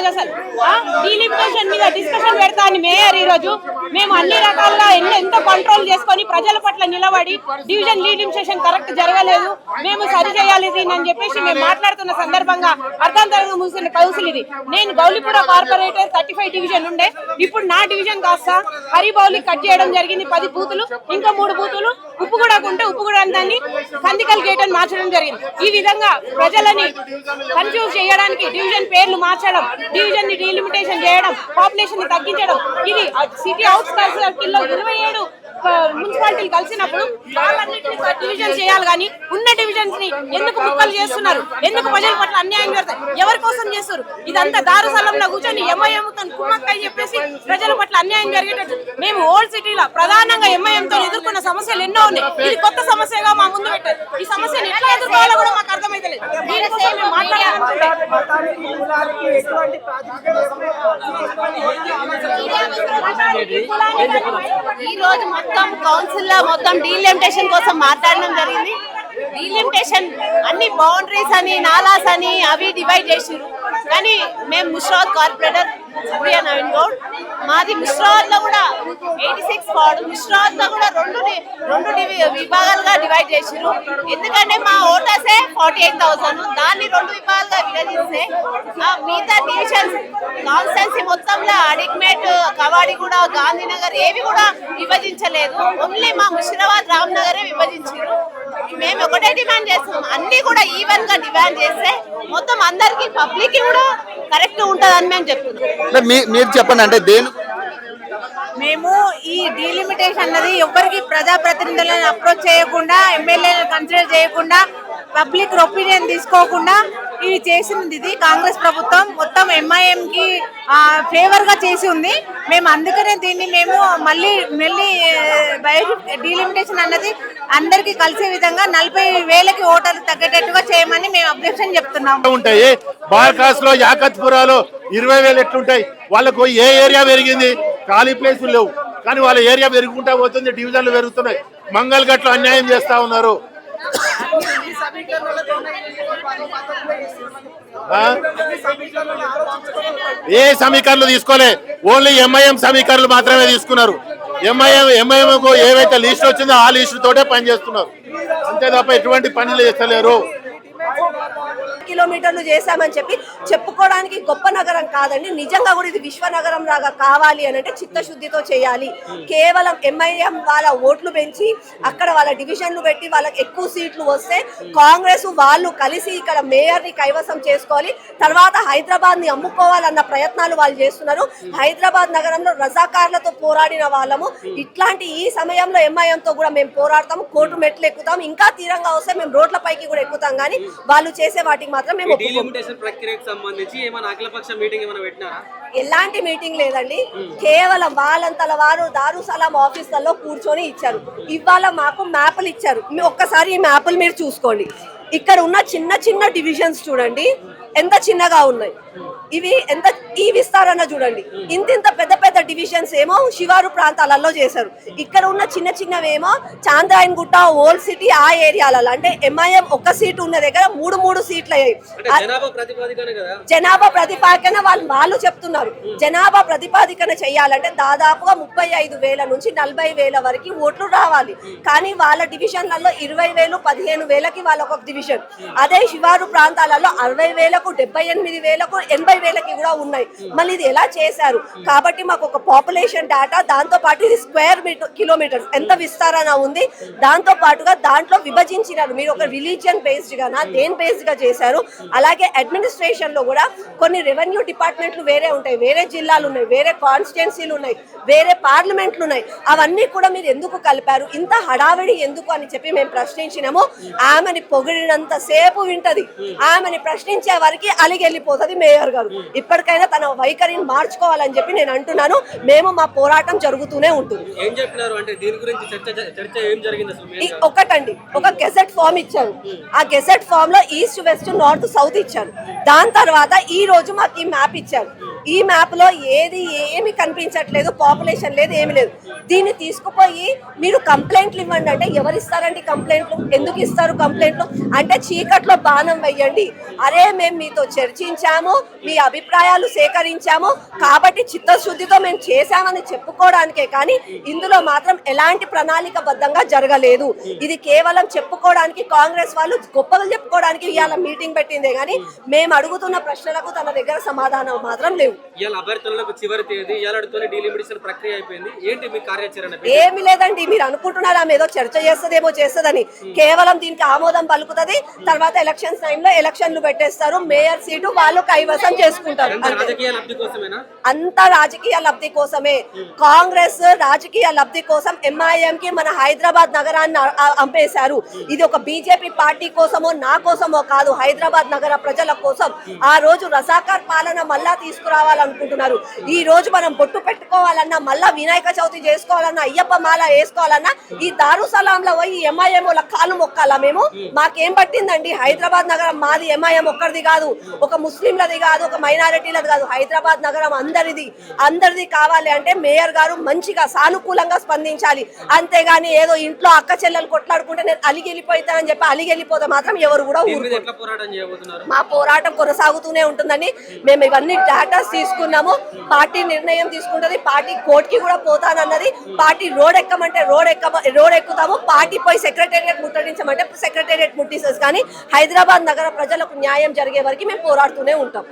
ఈరోజు అసలు డీలిమిటేషన్ మీద డిస్కషన్ పెడతా అని మేయర్ ఈ రోజు మేము అన్ని రకాలుగా ఎన్ని ఎంత కంట్రోల్ చేసుకొని ప్రజల పట్ల నిలబడి డివిజన్ లీలిమిటేషన్ కరెక్ట్ జరగలేదు. మేము సరి చేయాలి దీన్ని అని చెప్పేసి మేము మాట్లాడుతున్న సందర్భంగా అర్థాంతరంగా ముగిసిన కౌన్సిల్ ఇది. నేను Gowlipura corporator thirty five division ఉండే. ఇప్పుడు నా డివిజన్ కాస్త హరిబౌలి కట్ చేయడం జరిగింది. పది బూతులు ఇంకా మూడు బూతులు ఉప్పుగూడ ఉంటే ఉప్పుగూడ దాన్ని కందికల్ గేట్ అని మార్చడం జరిగింది. ఈ విధంగా ప్రజలని కన్ఫ్యూజ్ చేయడానికి డివిజన్ పేర్లు మార్చడం డివిజన్ని డీలిమిటేషన్ చేయడం పాపులేషన్ని తగ్గించడం ఇది సిటీ అవుట్ సర్కిల్లో ఇరవై ఏడు మున్సిపాలిటీలు కలిసినప్పుడు వాళ్ళన్నింటినీ డివిజన్ చేయాలి కానీ ఉన్న డివిజన్స్ని ఎందుకు ముక్కలు చేస్తున్నారు? ఎందుకు ప్రజల పట్ల అన్యాయం జరుగుతాయి ఎవరి కోసం చేస్తారు? ఇదంతా దారుసలంలో కూర్చొని ఎంఐఎం కుమ్మక్క అని చెప్పేసి ప్రజల పట్ల అన్యాయం జరిగేటట్టు. మేము ఓల్డ్ సిటీలో ప్రధానంగా ఎంఐఎంతో ఎదుర్కొన్న సమస్యలు ఎన్నో ఉన్నాయి. ఇది కొత్త సమస్యగా మా ముందు పెట్టారు. ఈ సమస్యను ఎట్లా ఎదుర్కోవాలో కూడా మాకు అర్థమైతలేదు. దీనికోసం మేము మాట్లాడాలనుకుంటే ఈ రోజు మొత్తం కౌన్సిల్లో మొత్తం డీలిమిటేషన్ కోసం మాట్లాడడం జరిగింది. డీలిమిటేషన్ అన్ని బౌండరీస్ అని నాలాస్ అని అవి డివైడ్ చేసిర్రు. కానీ మేము ముష్రాబాద్ కార్పొరేటర్ సుప్రియా నవీన్ గౌడ్. మాది ముష్రాబాద్ కూడా ఎయిటీ సిక్స్ వార్డు ముష్రాబాద్ కూడా రెండు రెండు డివి- విభాగాలుగా డివైడ్ చేసారు ఎందుకంటే మా ఓటర్సే ఫార్టీ ఎయిట్ థౌసండ్. దాన్ని రెండు విభాగాలుగా విభజిస్తే మిగతా డివిజన్స్ కాన్స్టెన్సీ మొత్తంలో అడిగ్మేట్ కూడా గాంధీనగర్ ఏవి కూడా విభజించలేదు. ఓన్లీ మా ముషిరాబాద్ రామ్నగరే విభజించారు మేము ఒకటే డిమాండ్ చేస్తున్నాం. అన్నీ కూడా ఈవెన్గా డిమాండ్ చేస్తే మొత్తం అందరికి పబ్లిక్ కూడా కరెక్ట్ ఉంటదని మేము చెప్తున్నాం. మీరు చెప్పండి అంటే దేని మేము ఈ డీలిమిటేషన్ అన్నది ఎవరికి ప్రజాప్రతినిధులను అప్రోచ్ చేయకుండా ఎమ్మెల్యేలను కన్సిడర్ చేయకుండా పబ్లిక్ ఒపీనియన్ తీసుకోకుండా ఇవి చేసినది ఇది కాంగ్రెస్ ప్రభుత్వం. మొత్తం ఎంఐఎం కి ఫేవర్గా చేసి ఉంది. మేము అందుకనే దీన్ని మేము మళ్ళీ మళ్ళీ డీలిమిటేషన్ అన్నది అందరికీ కలిసే విధంగా నలభై వేలకి ఓటర్లు తగ్గేటట్టుగా చేయమని మేము అబ్జెక్షన్ చెప్తున్నాం ఉంటాయి? బార్కాస్లో యాకత్పురాలో ఇరవై వేలు ఎట్లుంటాయి? వాళ్ళకు ఏ ఏరియా పెరిగింది? ఖాళీ ప్లేసులు లేవు. కానీ వాళ్ళ ఏరియా పెరుగుకుంటా పోతుంది డివిజన్లు పెరుగుతున్నాయి. మంగళ గట్లు అన్యాయం చేస్తా ఉన్నారు? ఏ సమీకరణలు తీసుకోలే? ఓన్లీ ఎంఐఎం సమీకరణలు మాత్రమే తీసుకున్నారు. ఎంఐఎం ఎంఐఎం ఏవైతే లిస్ట్ వచ్చిందో ఆ లిస్ట్ తోటే పనిచేస్తున్నారు. అంతే తప్ప ఎటువంటి పనులు చేస్తలేరు. కిలోమీటర్లు చేశామని చెప్పి చెప్పుకోవడానికి గొప్ప నగరం కాదండి. నిజంగా కూడా ఇది విశ్వనగరం లాగా కావాలి అని అంటే చిత్తశుద్ధితో చేయాలి. కేవలం ఎంఐఎం వాళ్ళ ఓట్లు పెంచి అక్కడ వాళ్ళ డివిజన్లు పెట్టి వాళ్ళకి ఎక్కువ సీట్లు వస్తే కాంగ్రెస్ వాళ్ళు కలిసి ఇక్కడ మేయర్ని కైవసం చేసుకోవాలి. తర్వాత హైదరాబాద్ని అమ్ముకోవాలన్న ప్రయత్నాలు వాళ్ళు చేస్తున్నారు. హైదరాబాద్ నగరంలో రజాకార్లతో పోరాడిన వాళ్ళము. ఇట్లాంటి ఈ సమయంలో ఎంఐఎం తో కూడా మేము పోరాడతాము. కోర్టు మెట్లు ఎక్కుతాం. ఇంకా తీరంగా వస్తే మేము రోడ్ల పైకి కూడా ఎక్కుతాం. కానీ వాళ్ళు చేసే వాటికి మాత్రం మేము ఒప్పుకోము. డీలిమిటేషన్ ప్రక్రియకు సంబంధించి ఏమైనా అఖిలపక్ష మీటింగ్ ఏమైనా పెట్టినారా ఎలాంటి మీటింగ్ లేదండి. కేవలం వాళ్ళంతల వారు దారుసలాం ఆఫీసులలో కూర్చొని ఇచ్చారు. ఇవాళ మాకు మ్యాపులు ఇచ్చారు. ఒక్కసారి ఈ మ్యాపులు మీరు చూసుకోండి. ఇక్కడ ఉన్న చిన్న చిన్న డివిజన్స్ చూడండి. ఎంత చిన్నగా ఉన్నాయి. ఇవి ఎంత ఈ విస్తారణ చూడండి. ఇంత ఇంత పెద్ద పెద్ద డివిజన్స్ ఏమో శివారు ప్రాంతాలలో చేశారు. ఇక్కడ ఉన్న చిన్న చిన్నవేమో చాంద్రాయన్ గుట్ట ఓల్డ్ సిటీ ఆ ఏరియాలలో. అంటే ఎంఐఎం ఒక్క సీటు ఉన్న దగ్గర మూడు మూడు సీట్లు. అయ్యాయి జనాభా ప్రాతిపదికన వాళ్ళు వాళ్ళు చెప్తున్నారు. జనాభా ప్రతిపాదికన చేయాలంటే దాదాపుగా ముప్పై ఐదు వేల నుంచి నలభై వేల వరకు ఓట్లు రావాలి. కానీ వాళ్ళ డివిజన్లలో ఇరవై వేలు పదిహేను వేలకి వాళ్ళ ఒక డివిజన్. అదే శివారు ప్రాంతాలలో అరవై వేలకు డెబ్బై ఎనిమిది వేలకు ఎనభై వేలకి కూడా ఉన్నాయి. మళ్ళీ ఇది ఎలా చేశారు? కాబట్టి మాకు ఒక పాపులేషన్ డేటా దాంతో పాటు ఇది స్క్వేర్ మీటర్ కిలోమీటర్స్ ఎంత విస్తారణ ఉంది? దాంతో పాటుగా దాంట్లో విభజించినారు. మీరు ఒక రిలీజియన్ బేస్డ్ గానా దేని బేస్డ్గా చేశారు? అలాగే అడ్మినిస్ట్రేషన్లో కూడా కొన్ని రెవెన్యూ డిపార్ట్మెంట్లు వేరే ఉంటాయి. వేరే జిల్లాలు ఉన్నాయి. వేరే కాన్స్టిట్యున్సీలు ఉన్నాయి. వేరే పార్లమెంట్లు ఉన్నాయి. అవన్నీ కూడా మీరు ఎందుకు కలిపారు? ఇంత హడావిడి ఎందుకు అని చెప్పి మేము ప్రశ్నించినాము. ఆమెని పొగిడినంత సేపు వింటది. ఆమెని ప్రశ్నించే వారికి అలిగి వెళ్ళిపోతుంది మేయర్ గారు. ఇప్పటికైనా తన వైఖరిని మార్చుకోవాలని చెప్పి నేను అంటున్నాను. మేము మా పోరాటం జరుగుతూనే ఉంటుంది. ఏం చెప్పినారు? అంటే దీని గురించి చర్చ చర్చ ఏం జరిగింది అసలు ఈ main గా? ఒకటండి. ఒక గెసెట్ ఫామ్ ఇచ్చారు. ఆ గెసెట్ ఫామ్లో ఈస్ట్ వెస్ట్ నార్త్ సౌత్ ఇచ్చారు. దాని తర్వాత ఈ రోజు మాకు ఈ మ్యాప్ ఇచ్చారు. ఈ మ్యాప్లో ఏది ఏమి కనిపించట్లేదు పాపులేషన్ లేదు ఏమి లేదు. దీన్ని తీసుకుపోయి మీరు కంప్లైంట్లు ఇవ్వండి. అంటే ఎవరు ఇస్తారండి కంప్లైంట్లు ఎందుకు ఇస్తారు కంప్లైంట్లు అంటే చీకట్లో బాణం వెయ్యండి. అరే మేము మీతో చర్చించాము మీ అభిప్రాయాలు సేకరించాము కాబట్టి చిత్తశుద్ధితో మేము చేశామని చెప్పుకోవడానికే కానీ ఇందులో మాత్రం ఎలాంటి ప్రణాళికబద్ధంగా జరగలేదు. ఇది కేవలం చెప్పుకోవడానికి కాంగ్రెస్ వాళ్ళు గొప్పలు చెప్పుకోవడానికి ఇవాళ మీటింగ్ పెట్టిందే కానీ మేము అడుగుతున్న ప్రశ్నలకు తన దగ్గర సమాధానం మాత్రం లేవు. ఇవాళ అభ్యర్థులకు చివరి తేదీ ఇవాళతోనే డీలిమిటేషన్ ప్రక్రియ అయిపోయింది. ఏంటి మీ కార్యాచరణ? ఏమి లేదండి మీరు అనుకుంటున్నారు ఆమె ఏదో చర్చ చేస్తుందేమో చేస్తుందని. కేవలం దీనికి ఆమోదం పలుకుతుంది. తర్వాత ఎలక్షన్స్ టైంలో ఎలక్షన్లు పెట్టేస్తారు. మేయర్ సీటు వాళ్ళు కైవసం చేసుకుంటారు. అంతే. రాజకీయ లబ్ధి కోసమే. కాంగ్రెస్ రాజకీయ లబ్ధి కోసం ఎంఐఎం కి మన హైదరాబాద్ నగరాన్ని అంపేశారు ఇది ఒక బీజేపీ పార్టీ కోసమో నా కోసమో కాదు హైదరాబాద్ నగర ప్రజల కోసం ఆ రోజు రజాకార్ పాలన మళ్ళా తీసుకురావాలనుకుంటున్నారు ఈ రోజు మనం బొట్టు పెట్టుకోవాలన్నా మళ్ళా వినాయక చవితి చేసుకోవాలన్నా అయ్యప్ప మాల వేసుకోవాలన్నా ఈ దారు సలాంలో పోయి ఎంఐఎం వాళ్ళ కాలు మొక్కాలా మేము? మాకేం పట్టిందండి? హైదరాబాద్ నగరం మాది ఎంఐఎం ఒక్కరిది కాదు. ఒక ముస్లింలది కాదు ఒక మైనారిటీలది కాదు. హైదరాబాద్ నగరం అందరిది. అందరిది కావాలి అంటే మేయర్ గారు మంచిగా సానుకూలంగా స్పందించాలి. అంతేగాని ఏదో ఇంట్లో అక్క చెల్లెలు కొట్లాడుకుంటే నేను అలిగి వెళ్ళిపోతానని చెప్పి అలిగి వెళ్ళిపోతే మాత్రం ఎవరు కూడా మా పోరాటం కొనసాగుతూనే ఉంటుందని మేము ఇవన్నీ డాటాస్ తీసుకున్నాము. పార్టీ నిర్ణయం తీసుకుంటది. పార్టీ కోర్టుకి కూడా పోతానన్నది. పార్టీ రోడ్ ఎక్కమంటే రోడ్ ఎక్క రోడ్ ఎక్కుతాము. పార్టీ పోయి సెక్రటేరియట్ ముట్టడించమంటే సెక్రటేరియట్ ముట్టిస్తుంది కానీ హైదరాబాద్ నగర ప్రజలకు న్యాయం జరిగే వరకు మేము పోరాడుతూనే ఉంటాం.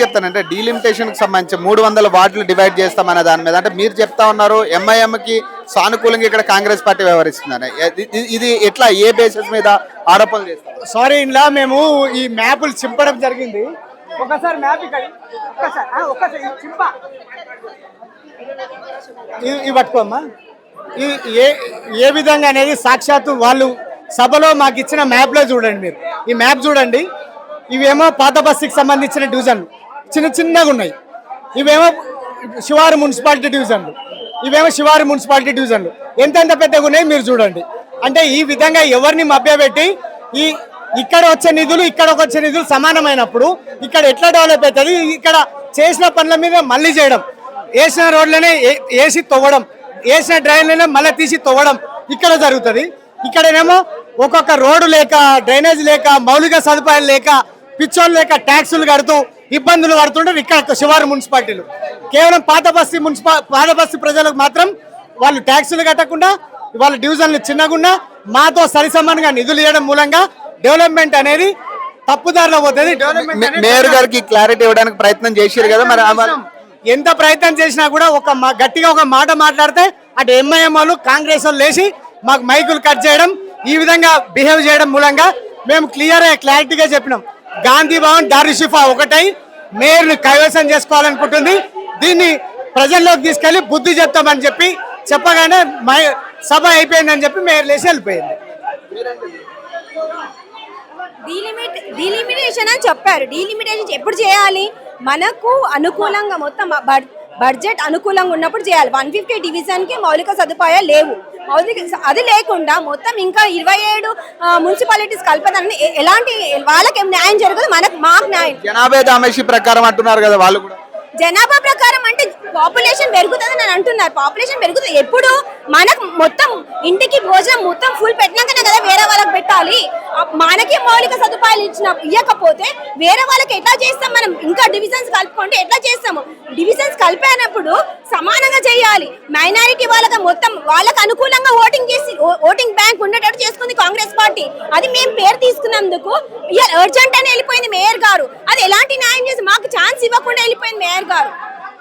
చెప్తానంటే డీలిమిటేషన్కి సంబంధించి మూడు వందల వార్డులు డివైడ్ చేస్తామనే దాని మీద. అంటే మీరు చెప్తా ఉన్నారు ఎంఐఎం కి సానుకూలంగా ఇక్కడ కాంగ్రెస్ పార్టీ వ్యవహరిస్తుందని. ఇది- ఇది- ఎట్లా ఏ బేసిస్ మీద ఆరోపణలు చేస్తారు? సారీ ఇంట్లో మేము ఈ మ్యాప్లు చింపడం జరిగింది. ఒకసారి మ్యాప్ ఇక్కడ. చింప. ఇవి- పట్టుకోమ్మా. ఏ ఏ విధంగా అనేది సాక్షాత్తు వాళ్ళు సభలో మాకు ఇచ్చిన మ్యాప్లో చూడండి మీరు. ఈ మ్యాప్ చూడండి. ఇవేమో పాత బస్తీకి సంబంధించిన డివిజన్లు. చిన్న చిన్నగా ఉన్నాయి. ఇవేమో శివారు మున్సిపాలిటీ డివిజన్లు. ఇవేమో శివారు మున్సిపాలిటీ డివిజన్లు. ఎంతెంత పెద్దగా ఉన్నాయి మీరు చూడండి. అంటే ఈ విధంగా ఎవరిని మభ్యపెట్టి ఈ ఇక్కడ వచ్చే నిధులు ఇక్కడ వచ్చే నిధులు సమానమైనప్పుడు ఇక్కడ ఎట్లా డెవలప్ అవుతుంది? ఇక్కడ చేసిన పనుల మీద మళ్ళీ చేయడం. వేసిన రోడ్లనే ఏ- వేసి తవ్వడం. వేసిన డ్రైన్లనే మళ్ళీ తీసి తవ్వడం ఇక్కడ జరుగుతుంది. ఇక్కడనేమో ఒక్కొక్క రోడ్డు లేక డ్రైనేజ్ లేక మౌలిక సదుపాయాలు లేక పిచ్చోళ్ళు లేక ట్యాక్సులు కడుతూ ఇబ్బందులు పడుతుంటారు ఇక్కడ శివారు మున్సిపాలిటీలు. కేవలం పాత బస్తీ మున్సిపా పాత బస్తీ ప్రజలకు మాత్రం వాళ్ళు ట్యాక్సులు కట్టకుండా వాళ్ళ డివిజన్లు చిన్నగున్నా మాతో సరిసమానంగా నిధులు ఇవ్వడం మూలంగా డెవలప్మెంట్ అనేది తప్పుదారిలో పోతుంది. డెవలప్మెంట్ మేయర్ గారికి క్లారిటీ ఇవ్వడానికి ప్రయత్నం చేశారు కదా మరి ఎంత ప్రయత్నం చేసినా కూడా ఒక మా- గట్టిగా ఒక మాట మాట్లాడితే అటు ఎంఐఎం వాళ్ళు కాంగ్రెస్ వాళ్ళు లేచి మాకు మైకులు కట్ చేయడం ఈ విధంగా బిహేవ్ చేయడం మూలంగా మేము క్లియర్ క్లారిటీగా చెప్పినాం. గాంధీ భవన్ దారిషిఫా ఒకటై మేయర్ని కైవసం చేసుకోవాలనుకుంటుంది. దీన్ని ప్రజల్లోకి తీసుకెళ్ళి బుద్ధి చెప్తామని చెప్పి చెప్పగానే మై సభ అయిపోయిందని చెప్పి మేయర్ లేచి వెళ్ళిపోయింది. డీలిమిటేషన్ అని చెప్పారు. డీలిమిటేషన్ ఎప్పుడు చేయాలి? మనకు అనుకూలంగా మొత్తం బడ్- బడ్జెట్ అనుకూలంగా ఉన్నప్పుడు చేయాలి. వన్ ఫిఫ్టీ డివిజన్కి మౌలిక సదుపాయాలు లేవు. అది లేకుండా మొత్తం ఇంకా ఇరవై ఏడు మున్సిపాలిటీస్ కలపదని ఎలాంటి వాళ్ళకి న్యాయం జరగదు మనకు మాకు న్యాయం. జనాభా ప్రకారం అంటున్నారు కదా వాళ్ళు కూడా. జనాభా ప్రకారం అంటే పాపులేషన్ పెరుగుతుందని అని అంటున్నారు. పాపులేషన్ పెరుగుతుంది. ఎప్పుడు? మనకు మొత్తం ఇంటికి భోజనం మొత్తం ఫుల్ పెట్టినాకనే కదా వేరే వాళ్ళకి పెట్టాలి. మనకి మౌలిక సదుపాయాలు ఇచ్చిన ఇవ్వకపోతే వేరే వాళ్ళకి ఎట్లా చేస్తాం మనం? ఇంకా డివిజన్స్ కలుపుకుంటే ఎట్లా చేస్తాము? డివిజన్స్ కలిపినప్పుడు సమానంగా చేయాలి. మైనారిటీ వాళ్ళకి మొత్తం వాళ్ళకి అనుకూలంగా ఓటింగ్ చేసి ఓటింగ్ బ్యాంక్ ఉండేటట్టు చేసుకుంది కాంగ్రెస్ పార్టీ. అది మేము పేరు తీసుకున్నందుకు ఇవాళ అర్జెంట్ అని వెళ్ళిపోయింది మేయర్ గారు అది ఎలాంటి న్యాయం చేసి మాకు ఛాన్స్ ఇవ్వకుండా వెళ్ళిపోయింది మేయర్ గారు.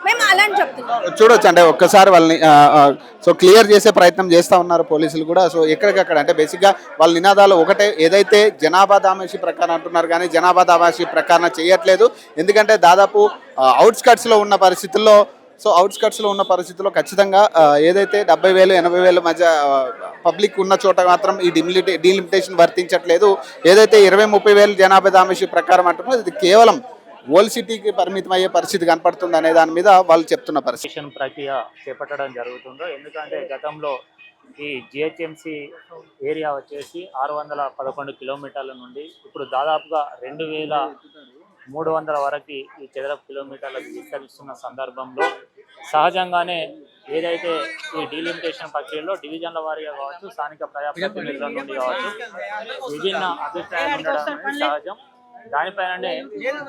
మేము అలా అని చెప్తున్నాం. చూడొచ్చు అంటే ఒక్కసారి వాళ్ళని సో క్లియర్ చేసే ప్రయత్నం చేస్తా ఉన్నారు పోలీసులు కూడా. సో ఎక్కడికక్కడ అంటే బేసిక్గా వాళ్ళ నినాదాలు ఒకటే ఏదైతే జనాభా దామాషి ప్రకారం అంటున్నారు కానీ జనాభా దామాషి ప్రకారం చేయట్లేదు. ఎందుకంటే దాదాపు అవుట్స్కట్స్లో ఉన్న పరిస్థితుల్లో సో అవుట్స్కట్స్లో ఉన్న పరిస్థితుల్లో ఖచ్చితంగా ఏదైతే డెబ్బై వేలు ఎనభై వేల మధ్య పబ్లిక్ ఉన్న చోట మాత్రం ఈ డిమిలిటే డీలిమిటేషన్ వర్తించట్లేదు. ఏదైతే ఇరవై ముప్పై వేలు జనాభా దామాషి ప్రకారం అంటున్నారో ఇది కేవలం ఓల్డ్ సిటీకి పరిమితం అయ్యే పరిస్థితి కనపడుతుంది అనే దాని మీద వాళ్ళు చెప్తున్న పరిస్థితి. ప్రక్రియ చేపట్టడం జరుగుతుందో ఎందుకంటే గతంలో ఈ జిహెచ్ఎంసి ఏరియా వచ్చేసి ఆరు వందల పదకొండు కిలోమీటర్ల నుండి ఇప్పుడు దాదాపుగా రెండు వేల మూడు వందల వరకు ఈ చదరపు కిలోమీటర్లకు విస్తరిస్తున్న సందర్భంలో సహజంగానే ఏదైతే ఈ డీలిమిటేషన్ ప్రక్రియలో డివిజన్ల వారీగా కావచ్చు స్థానిక ప్రజాప్రతినిధుల నుండి కావచ్చు విభిన్న అభిప్రాయాలు ఉండడం సహజం. దానిపైననే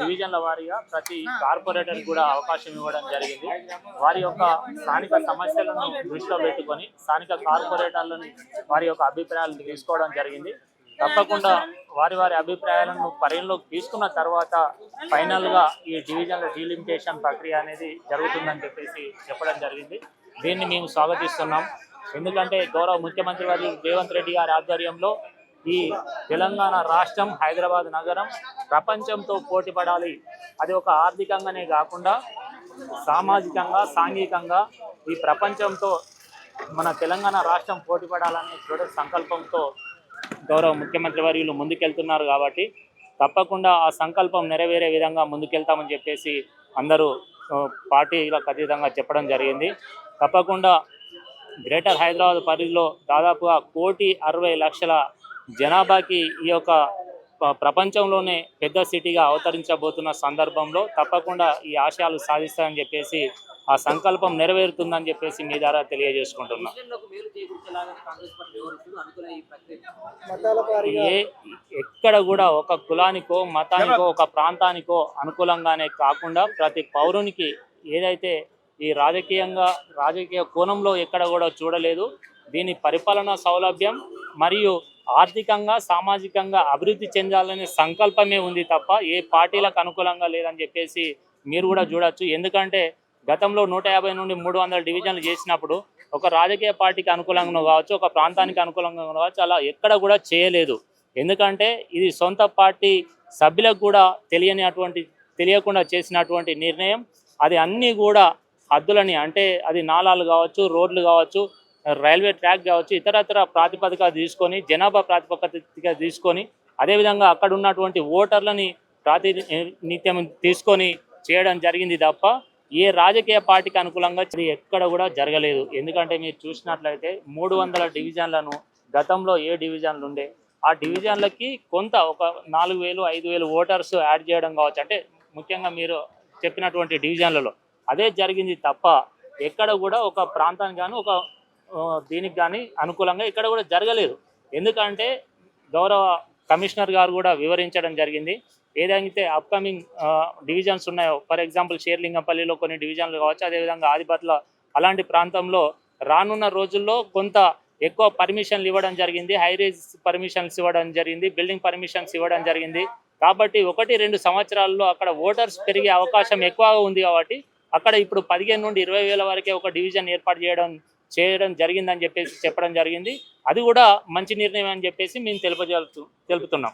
డివిజన్ల వారీగా ప్రతి కార్పొరేటర్ కూడా అవకాశం ఇవ్వడం జరిగింది. వారి యొక్క స్థానిక సమస్యలను దృష్టిలో పెట్టుకొని స్థానిక కార్పొరేటర్లని వారి యొక్క అభిప్రాయాలను తీసుకోవడం జరిగింది. తప్పకుండా వారి వారి అభిప్రాయాలను పరిగణలోకి తీసుకున్న తర్వాత ఫైనల్గా ఈ డివిజన్ల డీలిమిటేషన్ ప్రక్రియ అనేది జరుగుతుందని చెప్పేసి చెప్పడం జరిగింది. దీన్ని మేము స్వాగతిస్తున్నాం. ఎందుకంటే గౌరవ ముఖ్యమంత్రి వారి రేవంత్ రెడ్డి గారి ఆధ్వర్యంలో ఈ తెలంగాణ రాష్ట్రం హైదరాబాద్ నగరం ప్రపంచంతో పోటీపడాలి. అది ఒక ఆర్థికంగానే కాకుండా సామాజికంగా సాంఘికంగా ఈ ప్రపంచంతో మన తెలంగాణ రాష్ట్రం పోటీపడాలనే దృఢ సంకల్పంతో గౌరవ ముఖ్యమంత్రి వర్యులు ముందుకెళ్తున్నారు కాబట్టి తప్పకుండా ఆ సంకల్పం నెరవేరే విధంగా ముందుకెళ్తామని చెప్పేసి అందరూ పార్టీలకు అతీతంగా చెప్పడం జరిగింది. తప్పకుండా గ్రేటర్ హైదరాబాద్ పరిధిలో దాదాపుగా కోటి అరవై లక్షల జనాభాకి ఈ యొక్క ప్రపంచంలోనే పెద్ద సిటీగా అవతరించబోతున్న సందర్భంలో తప్పకుండా ఈ ఆశయాలు సాధిస్తాయని చెప్పేసి ఆ సంకల్పం నెరవేరుతుందని చెప్పేసి మీ ద్వారా తెలియజేసుకుంటున్నాం. ఏ ఎక్కడ కూడా ఒక కులానికో మతానికో ఒక ప్రాంతానికో అనుకూలంగానే కాకుండా ప్రతి పౌరునికి ఏదైతే ఈ రాజకీయంగా రాజకీయ కోణంలో ఎక్కడ కూడా చూడలేదు దీని పరిపాలన సౌలభ్యం మరియు ఆర్థికంగా సామాజికంగా అభివృద్ధి చెందాలనే సంకల్పమే ఉంది తప్ప ఏ పార్టీలకు అనుకూలంగా లేదని చెప్పేసి మీరు కూడా చూడొచ్చు. ఎందుకంటే గతంలో నూట యాభై నుండి మూడు వందల డివిజన్లు చేసినప్పుడు ఒక రాజకీయ పార్టీకి అనుకూలంగా కావచ్చు ఒక ప్రాంతానికి అనుకూలంగా కావచ్చు అలా ఎక్కడ కూడా చేయలేదు. ఎందుకంటే ఇది సొంత పార్టీ సభ్యులకు కూడా తెలియని అటువంటి తెలియకుండా చేసినటువంటి నిర్ణయం. అది అన్నీ కూడా హద్దులని అంటే అది నాలాలు కావచ్చు రోడ్లు కావచ్చు రైల్వే ట్రాక్ కావచ్చు ఇతరత్ర ప్రాతిపదిక తీసుకొని జనాభా ప్రాతిపదిక తీసుకొని అదేవిధంగా అక్కడ ఉన్నటువంటి ఓటర్లని ప్రాతినిధ్యం తీసుకొని చేయడం జరిగింది తప్ప ఏ రాజకీయ పార్టీకి అనుకూలంగా ఎక్కడ కూడా జరగలేదు. ఎందుకంటే మీరు చూసినట్లయితే మూడు వందల డివిజన్లను గతంలో ఏ డివిజన్లు ఉండే ఆ డివిజన్లకి కొంత ఒక నాలుగు వేలు ఐదు వేలు ఓటర్స్ యాడ్ చేయడం కావచ్చు. అంటే ముఖ్యంగా మీరు చెప్పినటువంటి డివిజన్లలో అదే జరిగింది తప్ప ఎక్కడ కూడా ఒక ప్రాంతానికి కానీ ఒక దీనికి కానీ అనుకూలంగా ఇక్కడ కూడా జరగలేదు. ఎందుకంటే గౌరవ కమిషనర్ గారు కూడా వివరించడం జరిగింది. ఏదైతే అప్కమింగ్ డివిజన్స్ ఉన్నాయో ఫర్ ఎగ్జాంపుల్ షేర్లింగంపల్లిలో కొన్ని డివిజన్లు కావచ్చు అదేవిధంగా ఆదిపట్ల అలాంటి ప్రాంతంలో రానున్న రోజుల్లో కొంత ఎక్కువ పర్మిషన్లు ఇవ్వడం జరిగింది. హై రేజ్ పర్మిషన్స్ ఇవ్వడం జరిగింది. బిల్డింగ్ పర్మిషన్స్ ఇవ్వడం జరిగింది. కాబట్టి ఒకటి రెండు సంవత్సరాల్లో అక్కడ ఓటర్స్ పెరిగే అవకాశం ఎక్కువగా ఉంది కాబట్టి అక్కడ ఇప్పుడు పదిహేను నుండి ఇరవై వేల వరకే ఒక డివిజన్ ఏర్పాటు చేయడం చేయడం జరిగిందని చెప్పేసి చెప్పడం జరిగింది. అది కూడా మంచి నిర్ణయం అని చెప్పేసి మేము తెలుపజేస్తూ తెలుపుతున్నాం.